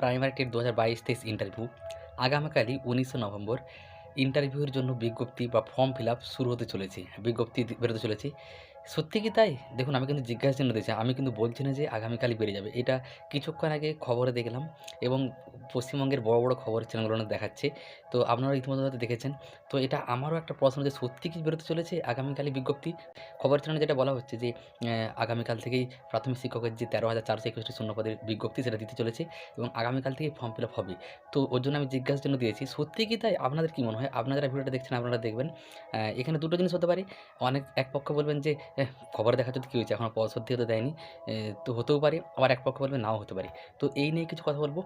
Primary TET দু হাজার বাইশ তেইশ ইন্টারভিউ আগামীকালই উনিশে নভেম্বর ইন্টারভিউর জন্য বিজ্ঞপ্তি বা ফর্ম ফিল শুরু হতে চলেছে, বিজ্ঞপ্তি বেরোতে চলেছে। সত্যি কি তাই? দেখুন আমি কিন্তু জিজ্ঞাসা চিহ্ন দিয়েছি। আমি কিন্তু বলছি না যে আগামীকালই বেরিয়ে যাবে। এটা কিছুক্ষণ আগে খবরে দেখলাম এবং পশ্চিমবঙ্গের বড় বড় খবরের চ্যানেলগুলো দেখাচ্ছে। তো আপনারা ইতিমধ্যে হয়তো দেখেছেন। তো এটা আমারও একটা প্রশ্ন যে সত্যি কি বেরোতে চলেছে আগামীকালই বিজ্ঞপ্তি? খবর চ্যানেলে যেটা বলা হচ্ছে যে আগামীকাল থেকেই প্রাথমিক শিক্ষকের যে তেরো হাজার চারশো একুশটি শূন্যপদের বিজ্ঞপ্তি সেটা দিতে চলেছে এবং আগামীকাল থেকে ফর্ম ফিল আপ হবে। তো ওর জন্য আমি জিজ্ঞাসার জন্য দিয়েছি। সত্যি কি তাই? আপনাদের কী মনে হয়? আপনারা ভিডিওটা দেখছেন আপনারা দেখবেন। এখানে দুটো জিনিস হতে পারে। অনেক এক পক্ষ বলবেন যে "এহ, খবর দেখা যদি কী হয়েছে এখনও পদ দিয়ে তো দেয়নি তো হতেও পারে, আবার এক পক্ষ বলবেন নাও হতে পারে। তো এই নিয়ে কিছু কথা বলব।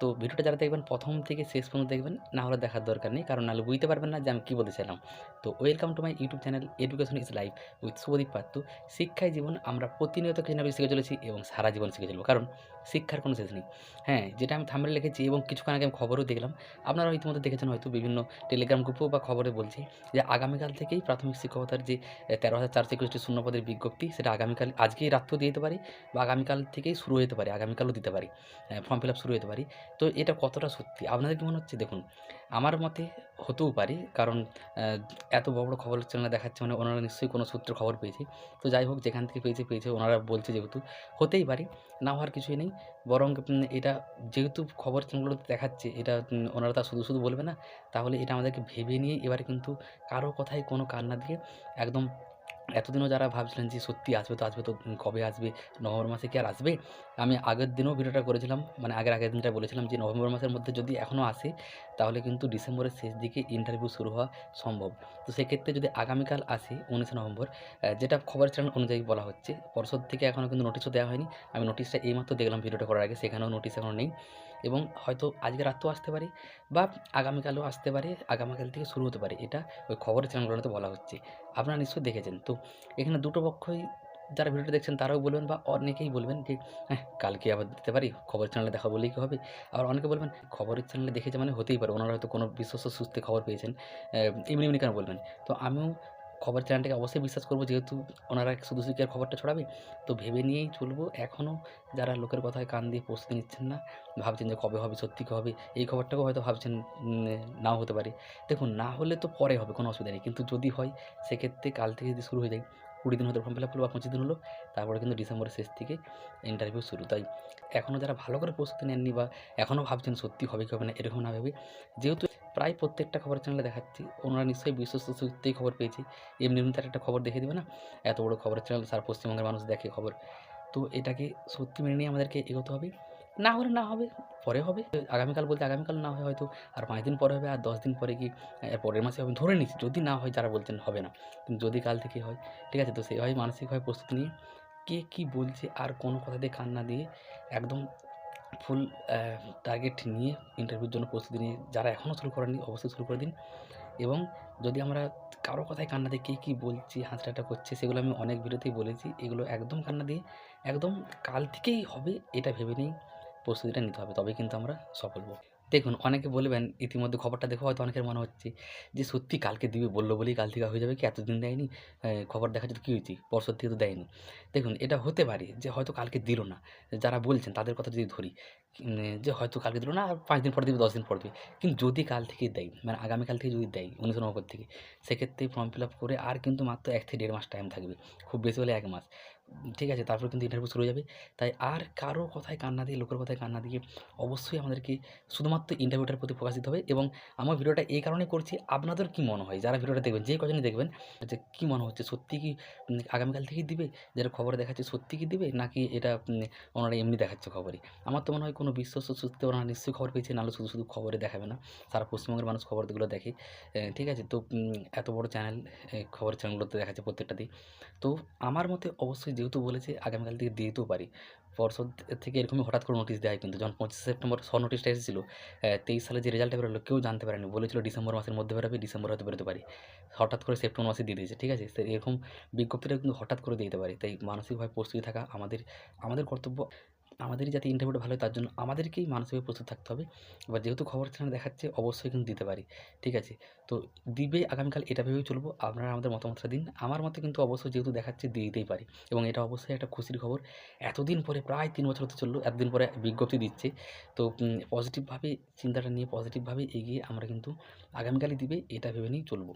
তো ভিডিওটা যারা দেখবেন, প্রথম থেকে শেষ পর্যন্ত দেখবেন, না হলে দেখার দরকার নেই, কারণ নাহলে বুঝতে পারবেন না যে আমি কী বলতে চাইলাম। তো welcome to my YouTube channel education is life with Shubhadeep Pattu শিক্ষায় জীবন, আমরা প্রতিনিয়ত কিছু না কিছু শিখে চলেছি এবং সারা জীবন শিখে চলবো, কারণ শিক্ষার কোনো শেষ নেই। হ্যাঁ যেটা আমি থামলে লিখেছি এবং কিছুক্ষণ আগে আমি খবরও দেখলাম। আপনারা ইতিমধ্যে দেখেছেন হয়তো বিভিন্ন টেলিগ্রাম গ্রুপেও বা খবরে বলছি যে আগামীকাল থেকেই প্রাথমিক শিক্ষকতার যে তেরো হাজার চারশো শূন্যপদের বিজ্ঞপ্তি, সেটা আগামীকাল, আজকেই রাত্রেও দিয়ে দিতে পারি বা আগামীকাল থেকেই শুরু হতে পারে, আগামীকালও দিতে পারি ফর্ম ফিল আপ শুরু হতে পারি। তো এটা কতটা সত্যি? আপনাদের কি মনে হচ্ছে? দেখুন, আমার মতে হতেও পারে, কারণ এত বড় বড় খবর চ্যানেলে দেখাচ্ছে মানে ওনারা নিশ্চয়ই কোনো সূত্রে খবর পেয়েছে। তো যাই হোক, যেখান থেকে পেয়েছে পেয়েছে, ওনারা বলছে যেহেতু, হতেই পারে, না হওয়ার কিছুই নেই। বরং এটা যেহেতু খবর চ্যানেলগুলোতে দেখাচ্ছে, এটা ওনারা তা শুধু শুধু বলবে না, তাহলে এটা আমাদেরকে ভেবে নিয়ে এবারে কিন্তু কারও কথায় কোনো কান্না দিয়ে একদম এতদিনও যারা ভাবছিলেন যে সত্যি আসবে তো আসবে তো কবে আসবে? নভেম্বর মাসে কি আর আসবে? আমি আগের দিনও ভিডিওটা করেছিলাম মানে আগের আগের দিনটা বলেছিলাম যে নভেম্বর মাসের মধ্যে যদি এখনও আসে, তাহলে কিন্তু ডিসেম্বরের শেষ দিকে ইন্টারভিউ শুরু হওয়া সম্ভব। তো সেক্ষেত্রে যদি আগামীকাল আসে উনিশে নভেম্বর যেটা খবর চ্যানেল অনুযায়ী বলা হচ্ছে, পর্ষদ থেকে এখনও কিন্তু নোটিশও দেওয়া হয়নি। আমি নোটিশটা এইমাত্র দেখলাম ভিডিওটা করার আগে, সেখানেও নোটিশ এখনও নেই। এবং হয়তো আজকে রাতও আসতে পারে বা আগামীকালও আসতে পারে, আগামীকাল থেকে শুরু হতে পারে। এটা ওই খবরের চ্যানেলগুলোতে বলা হচ্ছে। আপনারা নিশ্চয়ই দেখেছেন। তো এখানে দুটো পক্ষই যারা ভিডিওটা দেখছেন তারাও বলবেন বা অনেকেই বলবেন যে হ্যাঁ কালকে আবার দিতে পারি খবর চ্যানেলে দেখা বলেই কি হবে? আবার অনেকে বলবেন, খবরের চ্যানেলে দেখেছে মানে হতেই পারে। ওনারা হয়তো কোনো বিশ্বস্ত সূত্রে খবর পেয়েছেন। এমনি এমনি কেন বলবেন? তো আমিও খবর চ্যানেলটাকে অবশ্যই বিশ্বাস করব, যেহেতু ওনারা শুধু শুধু খবরটা ছড়াবে। তো ভেবে নিয়েই চলবো এখনও যারা লোকের কথায় কান দিয়ে প্রস্তুতি নিচ্ছেন না, ভাবছেন যে কবে হবে, সত্যি হবে, এই খবরটাকেও হয়তো ভাবছেন নাও হতে পারে। দেখুন, না হলে তো পরে হবে, কোনো অসুবিধা নেই। কিন্তু যদি হয়, সেক্ষেত্রে কাল থেকে যদি শুরু হয়ে যায়, কুড়ি দিন হয়তো ফর্ম ফিল আপ বা পঁচিশ দিন হলো, তারপরে কিন্তু ডিসেম্বরের শেষ থেকে ইন্টারভিউ শুরু। তাই এখনও যারা ভালো করে প্রস্তুতি নেননি বা এখনও ভাবছেন সত্যি হবে কি হবে না, এরকম না ভেবে, যেহেতু প্রায় প্রত্যেকটা খবর চ্যানেলে দেখাচ্ছি। ওনারা নিশ্চয়ই বিশ্বস্ত সূত্রেই খবর পেয়েছি। এমনি এমনি তার একটা খবর দেখে দেবে না? এত বড় খবরের চ্যানেল সারা পশ্চিমবঙ্গের মানুষ দেখে খবর। তো এটাকে সত্যি মেনে নিয়ে আমাদেরকে এগোতে হবে। না হলে না হবে, পরে হবে। আগামীকাল বলতে আগামীকাল না হয় হয়তো, আর পাঁচ দিন পরে হবে, আর দশ দিন পরে কি পরের মাসে হবে, ধরে নিচ্ছি। যদি না হয় যারা বলছেন হবে না। কিন্তু যদি কাল থেকে হয়, ঠিক আছে? তো সেইভাবে মানসিকভাবে প্রস্তুতি নিয়ে কে কী বলছে, আর কোনো কথা দিয়ে কান না দিয়ে একদম ফুল টার্গেট নিয়ে ইন্টারভিউর জন্য প্রস্তুতি নিয়ে যারা এখনও শুরু করেনি অবশ্যই শুরু করে দিন। এবং যদি আমরা কারও কথায় কান্না দিয়ে কী কী বলছি হাসিটা করছে, সেগুলো আমি অনেক ভিডিওতেই বলেছি। এগুলো একদম কান্না দিয়ে, একদম কাল থেকেই হবে এটা ভেবে নিয়েই প্রস্তুতিটা নিতে হবে তবে কিন্তু আমরা সফল হব। দেখুন, অনেকে বলবেন, ইতিমধ্যে খবরটা দেখে হয়তো অনেকের মনে হচ্ছে যে, সত্যি কালকে দিবে বলল বলেই কাল থেকে হয়ে যাবে কি? এতদিন দেয়নি? খবর দেখা যেত কী হয়েছে? পরশোর থেকে তো দেয়নি। দেখুন, এটা হতে পারে যে, হয়তো কালকে দিল না। যারা বলছেন, তাদের কথা যদি ধরি যে, হয়তো কালকে দিল না, আর পাঁচ দিন পরে দিবে, দশ দিন পরে দিবে। কিন্তু যদি কাল থেকে দেয় মানে আগামীকাল থেকে যদি দেয়, উনিশশো নব্বই থেকে, সেক্ষেত্রে ফর্ম ফিল আপ করে আর কিন্তু মাত্র এক থেকে দেড় মাস টাইম থাকবে। খুব বেশি হলে এক মাস। ঠিক আছে, তারপর কিন্তু ইন্টারভিউ শুরু হয়ে যাবে। তাই আর কারও কথায় কান্না দিয়ে, লোকের কথায় কান্না দিয়ে অবশ্যই আমাদেরকে শুধুমাত্র ইন্টারভিউটার প্রতি ফোকাস দিতে হবে এবং আমার ভিডিওটা এই কারণে করছি, আপনাদের কি মনে হয়? যারা ভিডিওটা দেখবেন, যে কজনই দেখবেন, যে কী মনে হচ্ছে? সত্যি কি আগামীকাল থেকেই দিবে? যারা খবরে দেখাচ্ছে, সত্যি কি দিবে? নাকি এটা ওনারা এমনি দেখাচ্ছে খবরে আমার তো মনে হয় কোনো বিশ্বস্ত সূত্রে ওনারা নিশ্চয়ই খবর পেয়েছে, নাহলে শুধু শুধু খবরে দেখাবে না। সারা পশ্চিমবঙ্গের মানুষ খবরগুলো দেখে। ঠিক আছে, তো এত বড় চ্যানেল খবর চ্যানেলগুলোতে দেখাচ্ছে প্রত্যেকটাতেই তো আমার মতে অবশ্যই যেহেতু বলেছে, আগামীকাল থেকে দিয়ে দিতেও পারি। পর্ষদ থেকে এরকমই হঠাৎ করে নোটিশ দেওয়া হয় কিন্তু যখন পঁচিশে সেপ্টেম্বর শ নোটিশটা এসেছিল তেইশ সালে যে রেজাল্টটা বেরোলো কেউ জানতে পারেনি। বলেছিল ডিসেম্বর মাসের মধ্যে বেরোবে, ডিসেম্বর হয়তো বেরোতে পারি। হঠাৎ করে সেপ্টেম্বর মাসে দিয়ে দিয়েছে, ঠিক আছে? এরকম বিজ্ঞপ্তিটা কিন্তু হঠাৎ করে দিয়ে দিতে পারে। তাই মানসিকভাবে প্রস্তুতি থাকা আমাদের আমাদের কর্তব্য। আমাদেরই যাতে ইন্টারভিউটা ভালো হয় তার জন্য আমাদেরকেই মানসিকভাবে প্রস্তুত থাকতে হবে। এবার যেহেতু খবর চ্যানেল দেখাচ্ছে, অবশ্যই কিন্তু দিতে পারি, ঠিক আছে? তো দিবে, আগামীকাল এটা ভেবেই চলবো, আপনারা আমাদের মতামতটা দিন। আমার মতে কিন্তু অবশ্যই যেহেতু দেখাচ্ছে দিয়ে দিতেই পারি এবং এটা অবশ্যই একটা খুশির খবর। এতদিন পরে, প্রায় তিন বছর হতে চলল, এতদিন পরে বিজ্ঞপ্তি দিচ্ছে। তো পজিটিভভাবে চিন্তাটা নিয়ে পজিটিভভাবে এগিয়ে আমরা কিন্তু আগামীকালই দিবে, এটা ভেবে নিয়েই চলবো।